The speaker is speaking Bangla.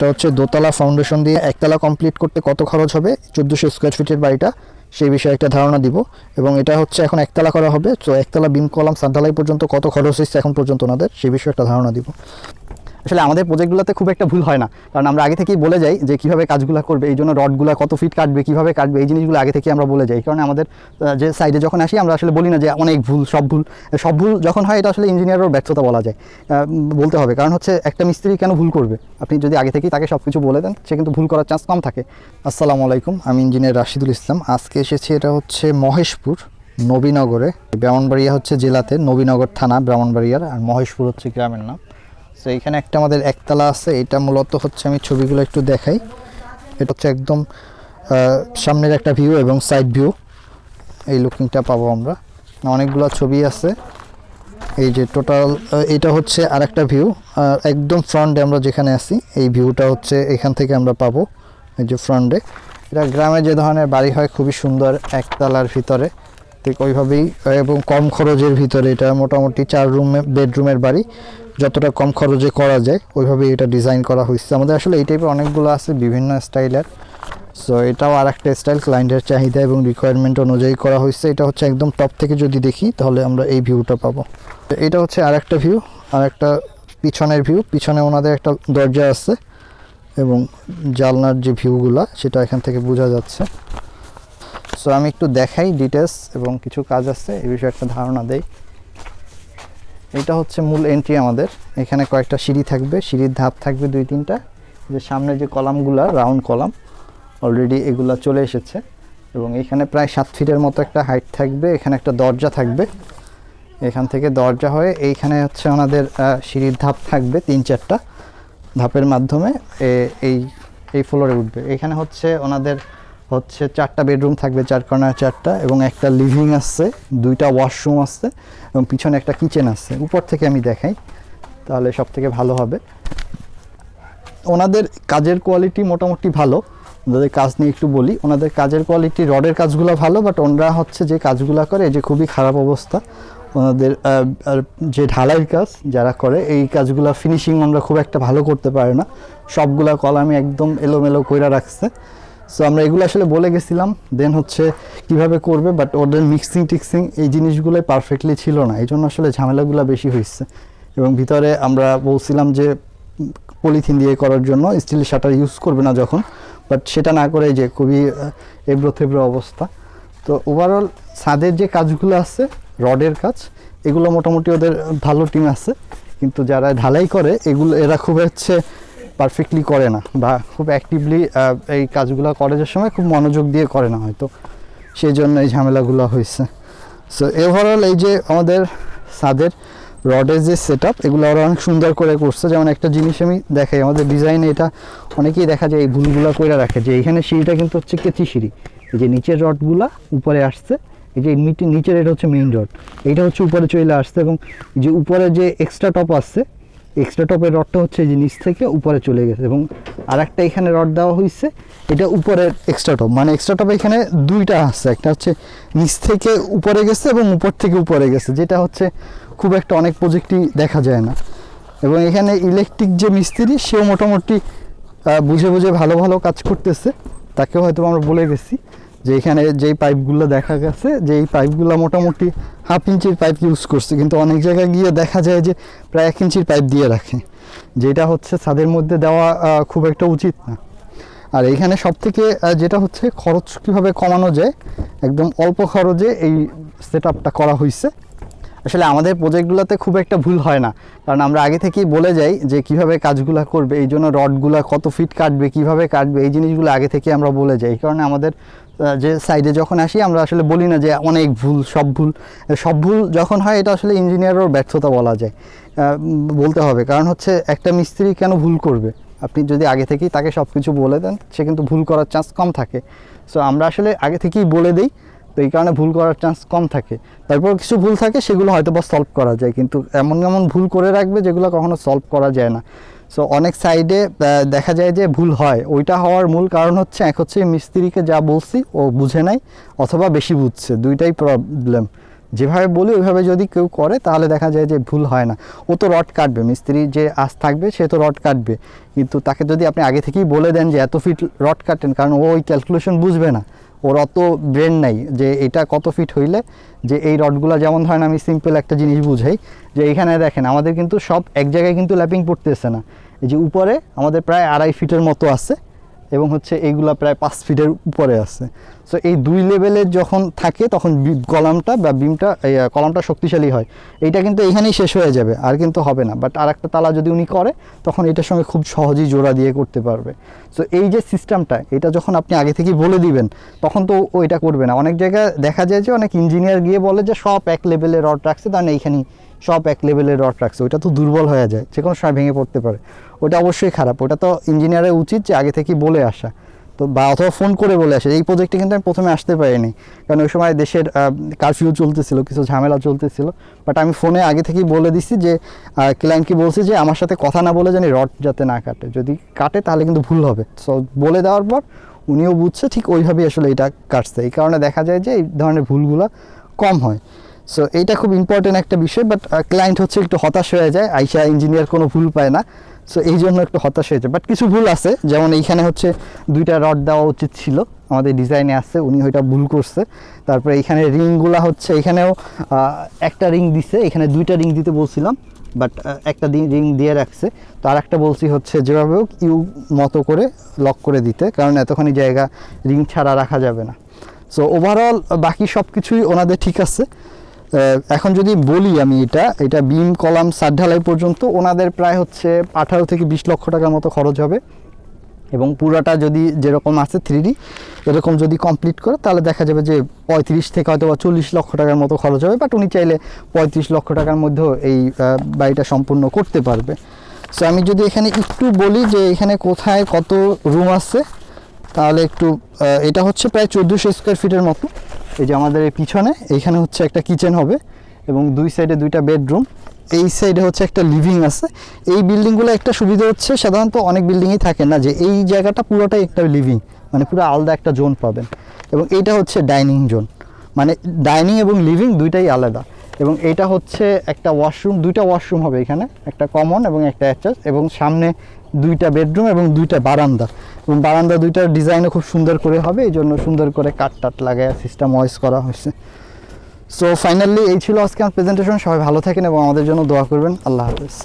এটা হচ্ছে দোতলা ফাউন্ডেশন দিয়ে একতলা কমপ্লিট করতে কত খরচ হবে? চোদ্দোশো স্কোয়ার ফিটের বাড়িটা। সেই বিষয়ে একটা ধারণা দিব। এবং এটা হচ্ছে এখন একতলা করা হবে। তো একতলা বিম কলাম সান্তালাই পর্যন্ত কত খরচ হচ্ছে এখন পর্যন্ত ওনাদের? সেই বিষয়ে একটা ধারণা দিব। আসলে আমাদের প্রজেক্টগুলোতে খুব একটা ভুল হয় না। কারণ আমরা আগে থেকেই বলে যাই যে কীভাবে কাজগুলো করবে, এই জন্য রডগুলো কত ফিট কাটবে, কীভাবে কাটবে, এই জিনিসগুলো আগে থেকে আমরা বলে যাই। কারণ আমাদের যে সাইডে যখন আসি, আমরা আসলে বলি না যে অনেক ভুল, সব ভুল। সব ভুল যখন হয়, এটা আসলে ইঞ্জিনিয়ারের ব্যর্থতা বলা যায়। বলতে হবে। কারণ হচ্ছে একটা মিস্ত্রি কেন ভুল করবে? আপনি যদি আগে থেকেই তাকে সব কিছু বলে দেন, সে কিন্তু ভুল করার চান্স কম থাকে। আসসালামু আলাইকুম, আমি ইঞ্জিনিয়ার রাশিদুল ইসলাম। আজকে এসেছি এটা হচ্ছে মহেশপুর, নবীনগরে। ব্রাহ্মণবাড়িয়া হচ্ছে জেলাতে, নবীনগর থানা, ব্রাহ্মণবাড়িয়ার। আর মহেশপুর হচ্ছে গ্রামের নাম। তো এখানে একটা আমাদের একতলা আছে। এটা মূলত হচ্ছে আমি ছবিগুলো একটু দেখাই। এটা হচ্ছে একদম সামনের একটা ভিউ এবং সাইড ভিউ এই লুকিংটা পাবো আমরা। অনেকগুলো ছবি আছে। এই যে টোটাল এটা হচ্ছে আরেকটা ভিউ একদম ফ্রন্টে আমরা যেখানে আছি, এই ভিউটা হচ্ছে এখান থেকে আমরা পাবো। এই যে ফ্রন্টে এটা গ্রামে যে ধরনের বাড়ি হয়, খুবই সুন্দর একতলার ভিতরে। ঠিক ওইভাবেই, এবং কম খরচের ভিতরে। এটা মোটামুটি চার রুমে বেডরুমের বাড়ি। যতটা কম খরচে করা যায়, ওইভাবেই এটা ডিজাইন করা হয়েছে। আমাদের আসলে এই টাইপের অনেকগুলো আছে, বিভিন্ন স্টাইলের। সো এটাও আর একটা স্টাইল ক্লায়েন্টের চাহিদা এবং রিকোয়ারমেন্ট অনুযায়ী করা হয়েছে। এটা হচ্ছে একদম টপ থেকে যদি দেখি, তাহলে আমরা এই ভিউটা পাবো। এটা হচ্ছে আর একটা ভিউ আর একটা পিছনের ভিউ পিছনে ওনাদের একটা দরজা আছে এবং জালনার যে ভিউগুলা সেটা এখান থেকে বোঝা যাচ্ছে। সো আমি একটু দেখাই ডিটেলস এবং কিছু কাজ আছে, এই বিষয়ে একটা ধারণা দেই। এটা হচ্ছে মূল এন্ট্রি আমাদের। এখানে কয়েকটা সিঁড়ি থাকবে, সিঁড়ির ধাপ থাকবে দুই, তিনটা। যে সামনে যে কলামগুলা রাউন্ড কলাম অলরেডি এগুলা চলে এসেছে। এবং এখানে প্রায় সাত ফিটের মতো একটা হাইট থাকবে, এখানে একটা দরজা থাকবে। এখান থেকে দরজা হয়ে এইখানে হচ্ছে আমাদের সিঁড়ির ধাপ থাকবে, তিন, চারটা ধাপের মাধ্যমে এই এই ফ্লোরে উঠবে। এখানে হচ্ছে ওনাদের হচ্ছে চারটা বেডরুম থাকবে চার কর্নার চারটা এবং একটা লিভিং আছে, দুইটা ওয়াশরুম আছে এবং পিছনে একটা কিচেন আছে। উপর থেকে আমি দেখাই, তাহলে সব থেকে ভালো হবে। ওনাদের কাজের কোয়ালিটি মোটামুটি ভালো, ওনাদের কাজ নিয়ে একটু বলি। ওনাদের কাজের কোয়ালিটি, রডের কাজগুলো ভালো, বাট ওনারা হচ্ছে যে কাজগুলো করে যে খুবই খারাপ অবস্থা। ওনাদের যে ঢালাই কাজ যারা করে, এই কাজগুলো ফিনিশিং আমরা খুব একটা ভালো করতে পারে না। সবগুলা কলামে একদম এলোমেলো কইরা রাখছে। সো আমরা এগুলো আসলে বলে গেছিলাম দেন হচ্ছে কীভাবে করবে বাট ওদের মিক্সিং টিক্সিং এই জিনিসগুলোই পারফেক্টলি ছিল না। এই জন্য আসলে ঝামেলাগুলো বেশি হয়েছে। এবং ভিতরে আমরা বলছিলাম যে, পলিথিন দিয়ে করার জন্য স্টিল শাটার ইউজ করবে না যখন বাট সেটা না করে যে খুবই এবড়ো থেবড়ো অবস্থা। তো ওভারঅল ছাদের যে কাজগুলো আছে, রডের কাজ, এগুলো মোটামুটি ওদের ভালো টিম আছে। কিন্তু যারা ঢালাই করে, এগুলো, এরা খুব হচ্ছে পারফেক্টলি করে না বা খুব অ্যাক্টিভলি এই কাজগুলো করার সময় খুব মনোযোগ দিয়ে করে না হয়তো। সেই জন্য এই ঝামেলাগুলো হয়েছে। সো ওভারঅল এই যে আমাদের ছাদের রডের যে সেট আপ এগুলো ওরা অনেক সুন্দর করে করছে। যেমন একটা জিনিস আমি দেখাই, আমাদের ডিজাইনে এটা অনেকেই দেখা যায় এই ভুলগুলো করে রাখে। যে এখানে সিঁড়িটা কিন্তু হচ্ছে কেচি সিঁড়ি। এই যে নিচের রডগুলা উপরে আসছে, এই যে নিচে- নিচের এটা হচ্ছে মেইন রড। এইটা হচ্ছে উপরে চলে আসছে এবং যে উপরে যে এক্সট্রা টপ আসছে এক্সট্রা টপের রডটা হচ্ছে যে নিচ থেকে উপরে চলে গেছে এবং আরেকটা এখানে রড দেওয়া হয়েছে, এটা উপরের এক্সট্রা টপ মানে এক্সট্রা টপ এখানে দুইটা আছে, একটা হচ্ছে নিচ থেকে উপরে গেছে এবং উপর থেকে উপরে গেছে, যেটা হচ্ছে খুব একটা অনেক প্রজেক্টই দেখা যায় না। এবং এখানে ইলেকট্রিক যে মিস্ত্রি, সেও মোটামুটি বুঝে বুঝে ভালো ভালো কাজ করতেছে। তাকেও হয়তো আমরা বলে গেছি যে এখানে যেই পাইপগুলো দেখা গেছে যে এই পাইপগুলো মোটামুটি হাফ ইঞ্চির পাইপ ইউজ করছে। কিন্তু অনেক জায়গায় গিয়ে দেখা যায় যে প্রায় এক ইঞ্চির পাইপ দিয়ে রাখে। যেটা হচ্ছে ছাদের মধ্যে দেওয়া খুব একটা উচিত না। আর এখানে সব থেকে যেটা হচ্ছে খরচ কীভাবে কমানো যায়, একদম অল্প খরচে এই সেট করা হয়েছে আসলে আমাদের প্রজেক্টগুলোতে খুব একটা ভুল হয় না। কারণ আমরা আগে থেকেই বলে যাই যে কীভাবে কাজগুলো করবে, এই জন্য রডগুলো কত ফিট কাটবে, কীভাবে কাটবে, এই জিনিসগুলো আগে থেকে আমরা বলে যাই। এই কারণে আমাদের যে সাইডে যখন আসি, আমরা আসলে বলি না যে অনেক ভুল, সব ভুল। সব ভুল যখন হয়, এটা আসলে ইঞ্জিনিয়ারের ব্যর্থতা বলা যায়। বলতে হবে। কারণ হচ্ছে, একটা মিস্ত্রি কেন ভুল করবে? আপনি যদি আগে থেকেই তাকে সব কিছু বলে দেন, সে কিন্তু ভুল করার চান্স কম থাকে। সো আমরা আসলে আগে থেকেই বলে দিই তো এই কারণে ভুল করার চান্স কম থাকে। তারপর কিছু ভুল থাকে, সেগুলো হয়তো বা সলভ করা যায়, কিন্তু এমন এমন ভুল করে রাখবে যেগুলো কখনো সলভ করা যায় না। সো অনেক সাইডে দেখা যায় যে ভুল হয়। ওইটা হওয়ার মূল কারণ হচ্ছে, এক হচ্ছে মিস্ত্রিকে যা বলছি, ও বুঝে নাই, অথবা বেশি বুঝছে। দুইটাই প্রবলেম যেভাবে বলি, ওইভাবে যদি কেউ করে, তাহলে দেখা যায় যে ভুল হয় না। ও তো রড কাটবে। মিস্ত্রি যে আজ থাকবে, সে তো রড কাটবে। কিন্তু তাকে যদি আপনি আগে থেকেই বলে দেন যে, এত ফিট রড কাটেন, কারণ ও ওই ক্যালকুলেশন বুঝবে না। ওর অত ব্রেন নাই যে এটা কত ফিট হইলে যে এই রডগুলো যেমন ধরেন আমি সিম্পল একটা জিনিস বুঝাই, যে এখানে দেখেন আমাদের কিন্তু সব এক জায়গায় কিন্তু ল্যাপিং পড়তেছে না। এই যে উপরে আমাদের প্রায় আড়াই ফিটের মতো আছে। এবং হচ্ছে এইগুলা প্রায় পাঁচ ফিটের উপরে আছে। সো এই দুই লেভেলের যখন থাকে, তখন কলামটা বা বিমটা কলামটা শক্তিশালী হয়। এইটা কিন্তু এখানেই শেষ হয়ে যাবে, আর কিন্তু হবে না। বাট আর একটা তালা যদি উনি করে, তখন এটার সঙ্গে খুব সহজেই জোড়া দিয়ে করতে পারবে। সো এই যে সিস্টেমটা এটা যখন আপনি আগে থেকেই বলে দিবেন, তখন তো ও এটা করবে না। অনেক জায়গায় দেখা যায় যে অনেক ইঞ্জিনিয়ার গিয়ে বলে যে, সব এক লেভেলের রড রাখছে, তার মানে এইখানেই সব এক লেভেলের রড রাখছে। ওটা তো দুর্বল হয়ে যায়, যে কোনো সময় ভেঙে পড়তে পারে। ওটা অবশ্যই খারাপ। ওটা তো ইঞ্জিনিয়ারের উচিত যে আগে থেকেই বলে আসা। তো বা অথবা ফোন করে বলে আসে। এই প্রজেক্টে কিন্তু আমি প্রথমে আসতে পারিনি। কারণ ওই সময় দেশের কারফিউ চলতেছিল, কিছু ঝামেলা চলতেছিল। বাট আমি ফোনে আগে থেকেই বলে দিছি যে ক্লায়েন্টকে বলছি যে, আমার সাথে কথা না বলে জানি রড যাতে না কাটে। যদি কাটে তাহলে কিন্তু ভুল হবে। সো বলে দেওয়ার পর উনিও বুঝছে ঠিক ওইভাবেই আসলে এটা কাটছে। এই কারণে দেখা যায় যে এই ধরনের ভুলগুলো কম হয়। সো এইটা খুব ইম্পর্টেন্ট একটা বিষয় বাট ক্লায়েন্ট হচ্ছে একটু হতাশ হয়ে যায়, আইসা ইঞ্জিনিয়ার কোনো ভুল পায় না। সো এই জন্য একটু হতাশ হয়ে যায়। বাট কিছু ভুল আছে, যেমন এইখানে হচ্ছে দুইটা রড দেওয়া উচিত ছিল, আমাদের ডিজাইনে আছে, উনি ওইটা ভুল করছে। তারপরে এইখানে রিংগুলা হচ্ছে এখানেও একটা রিং দিছে, এখানে দুইটা রিং দিতে বলছিলাম বাট একটা রিং দিয়ে রাখছে। তো আর একটা বলছি হচ্ছে, যেভাবে হোক ইউ মতো করে লক করে দিতে, কারণ এতখানি জায়গা রিং ছাড়া রাখা যাবে না। সো ওভারঅল বাকি সব কিছুই ওনাদের ঠিক আছে। এখন যদি বলি আমি এটা এটা বিম, কলাম সাত ঢালাই পর্যন্ত ওনাদের প্রায় হচ্ছে আঠারো থেকে বিশ লক্ষ টাকার মতো খরচ হবে। এবং পুরাটা যদি যেরকম আছে থ্রি এরকম যদি কমপ্লিট করে, তাহলে দেখা যাবে যে পঁয়ত্রিশ থেকে হয়তো বা চল্লিশ লক্ষ টাকার মতো খরচ হবে। বাট উনি চাইলে পঁয়ত্রিশ লক্ষ টাকার মধ্যেও এই বাড়িটা সম্পূর্ণ করতে পারবে। সো আমি যদি এখানে একটু বলি যে এখানে কোথায় কত রুম আছে, তাহলে একটু এটা হচ্ছে প্রায় চোদ্দোশো স্কোয়ার ফিটের মতো। এই যে আমাদের এই পিছনে, এইখানে হচ্ছে একটা কিচেন হবে এবং দুই সাইডে দুইটা বেডরুম এই সাইডে হচ্ছে একটা লিভিং আছে। এই বিল্ডিংগুলো একটা সুবিধা হচ্ছে, সাধারণত অনেক বিল্ডিংই থাকে না যে এই জায়গাটা পুরোটাই একটা লিভিং মানে পুরো আলাদা একটা জোন পাবেন। এবং এইটা হচ্ছে ডাইনিং জোন মানে ডাইনিং এবং লিভিং দুইটাই আলাদা। এবং এটা হচ্ছে একটা ওয়াশরুম দুইটা ওয়াশরুম হবে এখানে, একটা কমন এবং একটা অ্যাটাচ এবং সামনে দুইটা বেডরুম এবং দুইটা বারান্দা। এবং বারান্দা দুইটার ডিজাইনও খুব সুন্দর করে হবে এই জন্য সুন্দর করে কাট টাট লাগায় সিস্টেম ওয়াইজ করা হয়েছে। সো ফাইনালি এই ছিল আজকে আমার প্রেজেন্টেশন সবাই ভালো থাকেন এবং আমাদের জন্য দোয়া করবেন। আল্লাহ হাফেজ।